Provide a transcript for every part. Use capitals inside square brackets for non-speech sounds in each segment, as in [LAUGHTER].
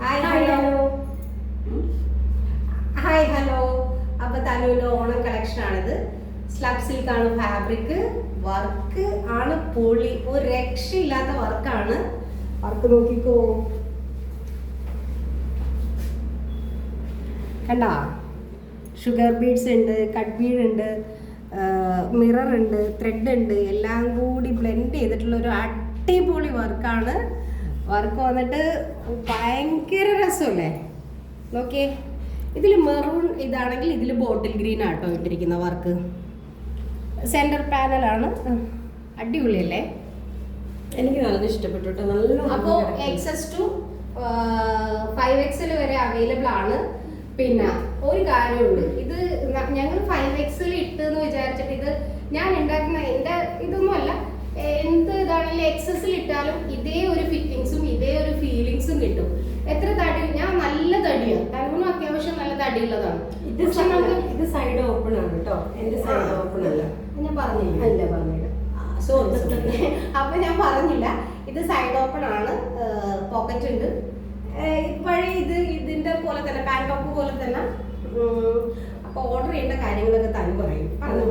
Hi hello hi hello അപ്പൊ തനുവിന്റെ Onam collection ആണിത്. സ്ലബ് സിൽക്ക് ആണ് ഫാബ്രിക് വർക്ക് ആണ് പൊളി. ഒരു രക്ഷയില്ലാത്ത വർക്കാണ് വർക്ക് നോക്കിക്കോ. കണ്ടാ? ഷുഗർ ബീഡ്സ് ഉണ്ട് കട്ട് ബീഡ് ഉണ്ട് മിറർ ഉണ്ട് ത്രെഡ് ഉണ്ട്. എല്ലാം കൂടി ബ്ലെൻഡ് ചെയ്തിട്ടുള്ള ഒരു അടിപൊളി വർക്കാണ് വർക്ക് വന്നിട്ട് ഭയങ്കര രസമല്ലേ? നോക്കിയേ. ഇതിൽ മെറൂൺ ഇതാണെങ്കിൽ ഇതിൽ ബോട്ടിൽ ഗ്രീൻ ആട്ടോ ഇട്ടിരിക്കുന്ന വർക്ക്. സെന്റർ പാനലാണ് അടിപൊളിയല്ലേ? എനിക്ക് നല്ല ഇഷ്ടപ്പെട്ടു നല്ല അപ്പോൾ എക്സസ് ടു ഫൈവ് എക്സൽ വരെ അവൈലബിൾ ആണ്. പിന്നെ ഒരു കാര്യമുണ്ട്. ഇത് ഞങ്ങൾ ഫൈവ് എക്സൽ ഇട്ടെന്ന് വിചാരിച്ചിട്ട് ഇത് ഞാൻ ഉണ്ടാക്കുന്ന എന്റെ ഇതൊന്നുമല്ല. എക്സസിൽ ഇട്ടാലും ഇതേ ഒരു ഫിറ്റിങ്സും ഇതേ ഒരു ഫീലിങ്സും കിട്ടും. എത്ര തടി ഞാൻ നല്ല തടിയാണ് തലമുണ അത്യാവശ്യം നല്ല തടിയുള്ളതാണ്. ഇത് ഇത് സൈഡ് ഓപ്പൺ ആണ് കേട്ടോ. എന്റെ സൈഡ് ഓപ്പൺ അല്ല. ഞാൻ പറഞ്ഞില്ല. അല്ല പറഞ്ഞില്ല. സോറി [LAUGHS] അപ്പൊ ഞാൻ പറഞ്ഞില്ല. ഇത് സൈഡ് ഓപ്പൺ ആണ്. പോക്കറ്റ് ഉണ്ട്. ഇപ്പോഴേ ഇത് ഇതിന്റെ പോലെ തന്നെ പാൻ ടോപ്പ് പോലെ തന്നെ അപ്പൊ ഓർഡർ ചെയ്യേണ്ട കാര്യങ്ങളൊക്കെ തന്നെ പറയും. പറഞ്ഞു.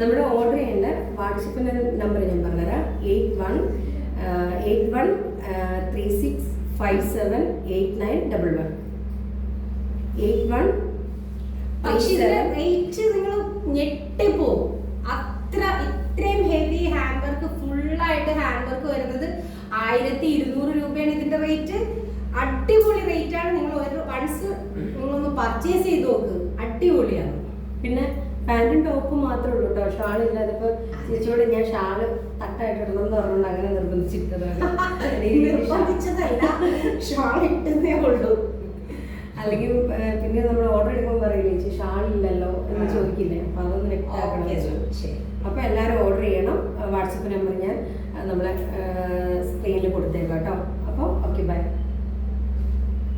നമ്മുടെ ഓർഡർ ചെയ്യേണ്ട വാട്സപ്പിന്റെ നമ്പർ ഞാൻ പറഞ്ഞുതരാം. One three six five seven eight nine double one eight one rate നിങ്ങൾ ഞെട്ടിപ്പോവും അത്ര ഇത്രയും ഹെവി ഹാൻഡ് വർക്ക് ഫുള്ളായിട്ട് ഹാൻഡ് വർക്ക് വരുന്നത് ആയിരത്തി ഇരുന്നൂറ് രൂപയാണ് ഇതിന്റെ റേറ്റ് അടിപൊളി റേറ്റ് ആണ്. നിങ്ങൾ ഒരു വൺസ് നിങ്ങളൊന്ന് പർച്ചേസ് ചെയ്ത് നോക്ക്. അടിപൊളിയാണ്. പിന്നെ പാന്റും ടോപ്പും മാത്രമേ ഉള്ളൂ കേട്ടോ. ഷാൾ ഇല്ലാതെ ഇപ്പൊ ചേച്ചിയോട് ഞാൻ ഷാൾ തട്ടായിട്ട് ഇടണം എന്ന് പറഞ്ഞുകൊണ്ട് അങ്ങനെ നിർബന്ധിച്ചിട്ടതാണ്. [LAUGHS] ഷാൾ ഇട്ടതേ ഉള്ളൂ. അല്ലെങ്കിൽ പിന്നെ നമ്മൾ ഓർഡർ എടുക്കുമ്പോൾ പറയില്ലേ ചേച്ചി ഷാൾ ഇല്ലല്ലോ എന്ന് ചോദിക്കില്ലേ? അപ്പൊ അതൊന്ന് വ്യക്തമാക്കണം. അപ്പൊ